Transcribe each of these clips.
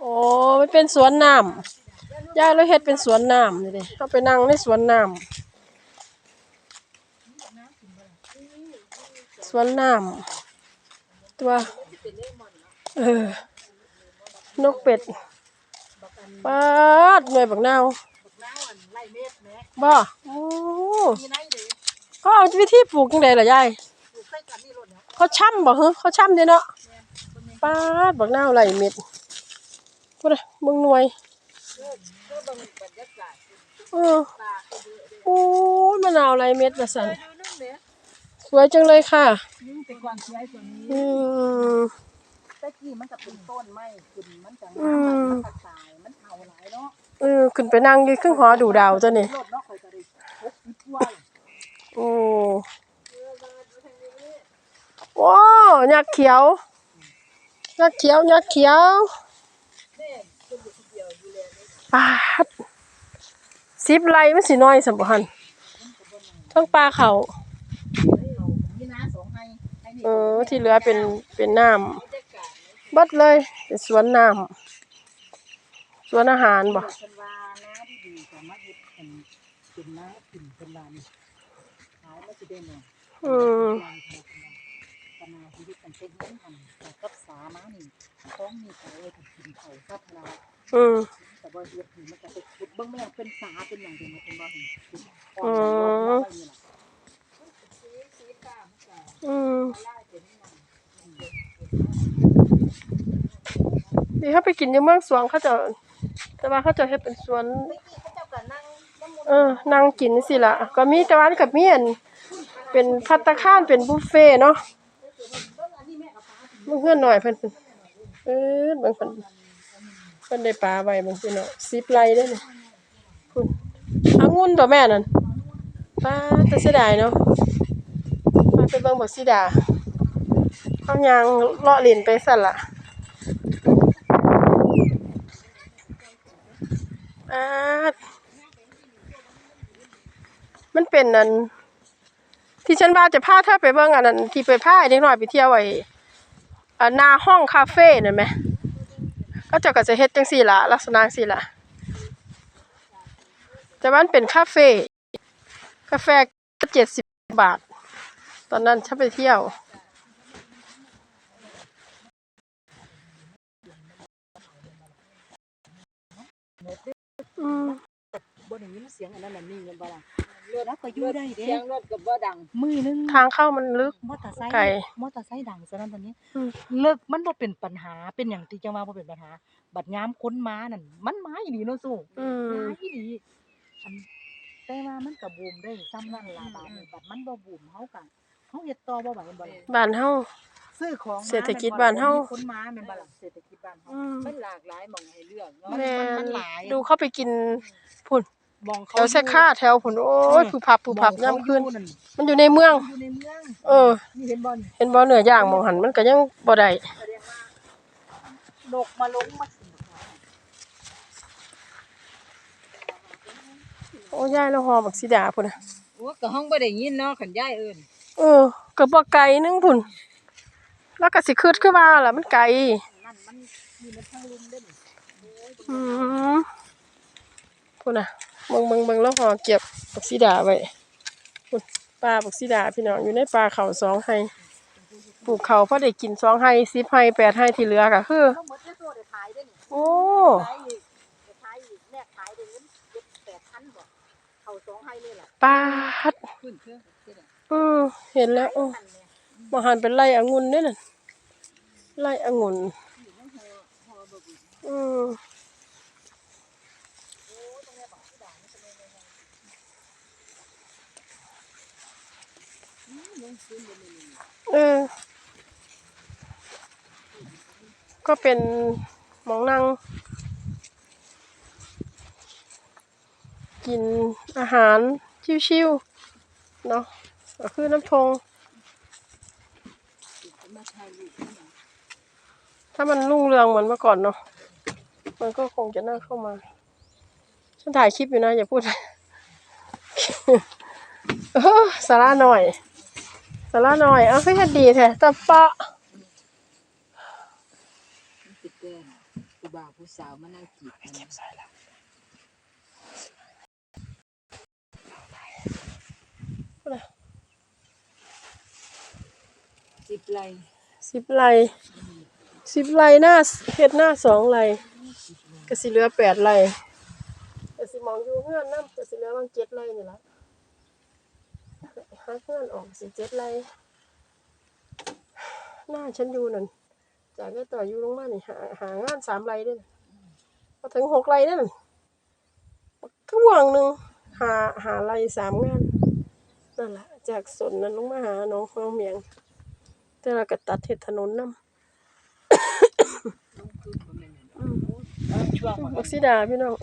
โอ้ไมันเป็นสวนน้ำยายเราเฮ็ดเป็นสวนน้ำนี่เด้เราไปนั่งในสวนน้ำสวนน้ำตัวเออนกเป็ดปาดหน่วยบักนาวน้ำอันไล่เม็ดแหม่บ่โอ้เขาเอาวิธีปลูกจังไดล่ะยายอยู่ใกล้กันนี่รถเนาะเขาช่ำบ่ฮึเขาช่ำเด้เนาะปาดบักนาวไหลเม็ด พุ่นน่ะเบิ่งหน่วยเออตาก็เยอะเด้โอ้ยมะนาวไหลเม็ดว่าซั่นสวยจังเลยค่ะยิ่งเป็นความสวยกว่านี้อืมแต่กี้มันก็เป็นต้นไม้ขึ้นมันก็อืงามมมันก็ตายมันเฒ่าหลายเนาะเออขึ้นไปนั่งยู่ครึ่งหอดูดาวจ้ะนี่รถเนาะข่อยก็ได้พกอีกว่าโอ้โอ้ยักษ์เขียวยักษ์เขียวยักษ์เขียว แม่คนอยู่คนเดียวดูแลนี่ ปาดสิบไรมันสิน้อยสมบูรณ์ทั้งปลาเขาเขามีน้าสองให้ให้นี่เออที่เหลือเป็นเป็นน้ำมัดเลย เป็นสวนน้ำสวนอาหารบ่เพิ่ นว่าน้าที่ดีสามารถเฮ็ดเป็นเป็นน้ากินเป็นลานขายมาสิได้เนาะอืมปนาชีวิตกันเป็นเรื่องทำแต่กับสามานี่ต้องมีเขาเลยถึงกินเขาซับเราอืมแต่ว่าเฮ็ดนี่มันจะไปขุดเบิ่งแม่เป็นสาเป็นอย่างเดียวมันเป็นว่าเห็นขุดอ่อนของเราไว้นี่ล่ะสีสีฟ้ามันก็อืมไล่เป็นอย่างดีเขาไปกินอยู่เมืองสวงเขาจะแต่ว่าเขาจะเฮ็ดเป็นสวนเมื่อกี้เขาเจ้าก็นั่งน้ำมันเออนั่งกินสิล่ะก็มีแต่ว่าอันกับมีอันเป็นภัตตาคารเป็นบุฟเฟ่ต์เนาะเบิ่งอันนี้แมึงเฮือนหน่อยเพิ่นเพิ่นเออบิ่งเพิ่นเพิ่นได้ปลาไว้บิ่งพี่น้อง10ไร่เด้อนี่คุณอางุ่นตัวแม่นั่นปลาแต่เสียดายเนาะมาไปเบิ่งบักสีดาเฮายังเลาะเล่นไปสั่นล่ะอามันเป็นนั่น ที่ฉันว่าจะพาเธอไปเบิ่งอันนั้นที่ไปพาเด็กน้อยไปเที่ยวไอ้อ่าหน้าห้องคาเฟ่นั่นไหมก็เจะก็จะเฮ็ดจังสี่ล่ะลักษณะสี่ล่ะแต่วันเป็นคาเฟ่กาแฟเจ็ดสิบบาท ตอนนั้นฉันไปเที่ยว อืม บ่ ได้ยินเสียงอันนั้นน่ะนี่เงินบ่ล่ะรถก็อยู่ได้เด้เสียงรถก็บ่ดังมือนึงทางเข้ามันลึก มอเตอร์ไซค์ไกลมอเตอร์ไซค์ดังซะนั้นตอนนี้อืม เลิกมันบ่เป็นปัญหาเป็นหยังที่จังว่าบ่เป็นปัญหา บัดยามคนมานั่นมันมาอีหลีเนาะสู้อืมมาอีหลีอันแต่ว่ามันก็บูมได้ซ้ำนั่นล่ะบาดนี้บัดมันบ่บูมเฮาก็เฮาเฮ็ดต่อบ่ไหวแม่นบ่ล่ะ บ้านเฮา ซื้อของมเศรษฐกิจบ้านเฮามีคนมาแม่นบ่ล่ะเศรษฐกิจบ้านเฮาอืมมันหลากหลายหม่องให้เลือกเนาะ แม่มันหลาย ดูเข้าไปกินพุ่น มองแถเขาวแซ่ค่าแถวพุ่นโอ้ยผู้พับผู้พับย่ำขึ้นนั่นมันอยู่ในเมือง อยู่ในเมืองเออ นี่เห็นบ่นี่เห็นบ่เนื้อย่างหมองหันมันก็ยังบ่ได้แสดงว่าดกมาลงมาสิโอ้ยายแล้วหอบักสีดาพุ่นน่ะโอ้ก็ห้องบ่ได้ยินเนาะขันยายเอิ้นเออก็บ่ไกลนึงพุ่น แล้วก็สิคืดคือว่าล่ะมันไกลนั่นมันมีมันทางลุมเด้อนี่อืมพุ่นน่ะ เบิงเบิงเบิงแล้วหอเก็บบักสีดาไว้ปลาบักสีดาพี่น้องอยู่ในปลาเขาสองไห้ปลูกเขาพอได้กินสองไห้สิบไห้แปดไห้ที่เหลือก็คือโอ้ขายอีกได้ขายอีกแม่ขายได้เองให้เลยล่ะปลาดขึ้นเชื่อเชื่อเห็นแล้วอือพันเนี่ยมาหันเป็นไร่องุ่นเด้อนั่นไร่องุ่นอยู่ในห่อห่อบ่บุ อืม เออ ก็เป็นหมองนั่ง กินอาหารชิวๆเนาะก็คือน้ำทง ถ้ามันรุ่งเรืองเหมือนเมื่อก่อนเนาะมันก็คงจะน่าเข้ามา ฉันถ่ายคลิปอยู่นะ อย่าพูด เออสาระหน่อย สาระหน่อย เอาให้ดีแท้แต่ปะติดแก้มผู้บ่าวผู้สาวมานั่งจีบกันพุ่นน่ะสิบไรสิบไร่สิบไร่หน้าเฮ็ดหน้าสองไร่ก็สิเหลือแปดไร่ก็สิมองอยู่เฮือนนำก็สิเหลือประมาณเจ็ดไร่นี่ล่ะ หาเฮือนออกสิเจ็ดไรหน้าฉันอยู่นั่นจากก็ต่ออยู่ลงมานี่หาหางานสามไรเด้อพอถึงหกไรนั่นก็วางหนึ่งหาหาไรสามงานนั่นแหละจากสนนั้นลงมาหาน้องคลองเมียง แต่เราก็ตัดเห็ดถนนนำบักซีดาพี่น้อง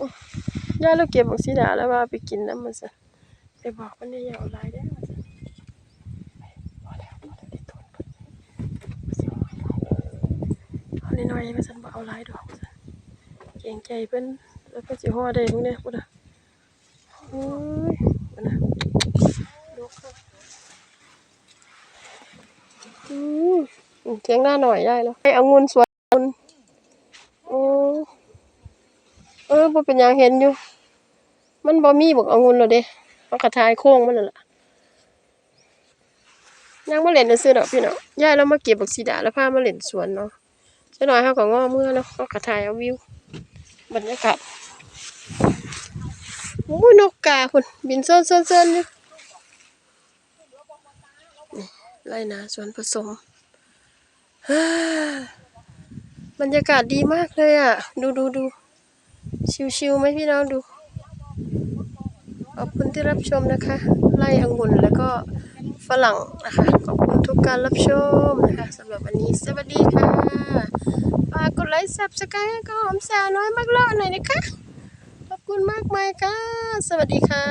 อย่าเราเก็บบักซีดาแล้วว่าไปกินน้ำมันซะไปบอกมันได้อย่าเอาลายได้อว่าซั่นไปพอแล้วพอแล้วได้ต้นเพิ่นบ่สิเอาหลายเอา น้อยๆว่าซั่นบ่เอาหลายดอกสันเกรงใจเพิ่นแล้วก็สิห่อได้พวกเนี้ยพุ่นน่ะโอ้ยพุ่นน่ะดกค่ะอืมเถียงหน้าหน่อยได้แล้วให้เอางุ่นสวนองุ่นโอ้เออบ่เป็นหยังเห็นอยู่ มันบ่มีบักองุ่นแล้วเด้เอากระทายโค้งมันนั่นล่ะยังบ่เล่นซื่อๆดอกพี่เน้องยายเรามาเก็บบักสีดาแล้วพามาเล่นสวนเนาะ จะหน่อยเขาก็ง้อมือเนาะเขากระทายเอาวิวบรรยากาศโอ้นกกาพุ่นบินเซินเซินเซินี่ไรนะส่วนผสมบรรยากาศดีมากเลยอะ ดูดูดูชิวๆไหมพี่น้องดู ขอบคุณที่รับชมนะคะ ไล่องุ่นแล้วก็ฝรั่งนะคะ ขอบคุณทุกการรับชมนะคะสำหรับวันนี้สวัสดีค่ะฝากกดไลค์ซับสไครต์ก็หอมสาวน้อยมากเลาหน่อยนะคะ ขอบคุณมากมายค่ะ สวัสดีค่ะ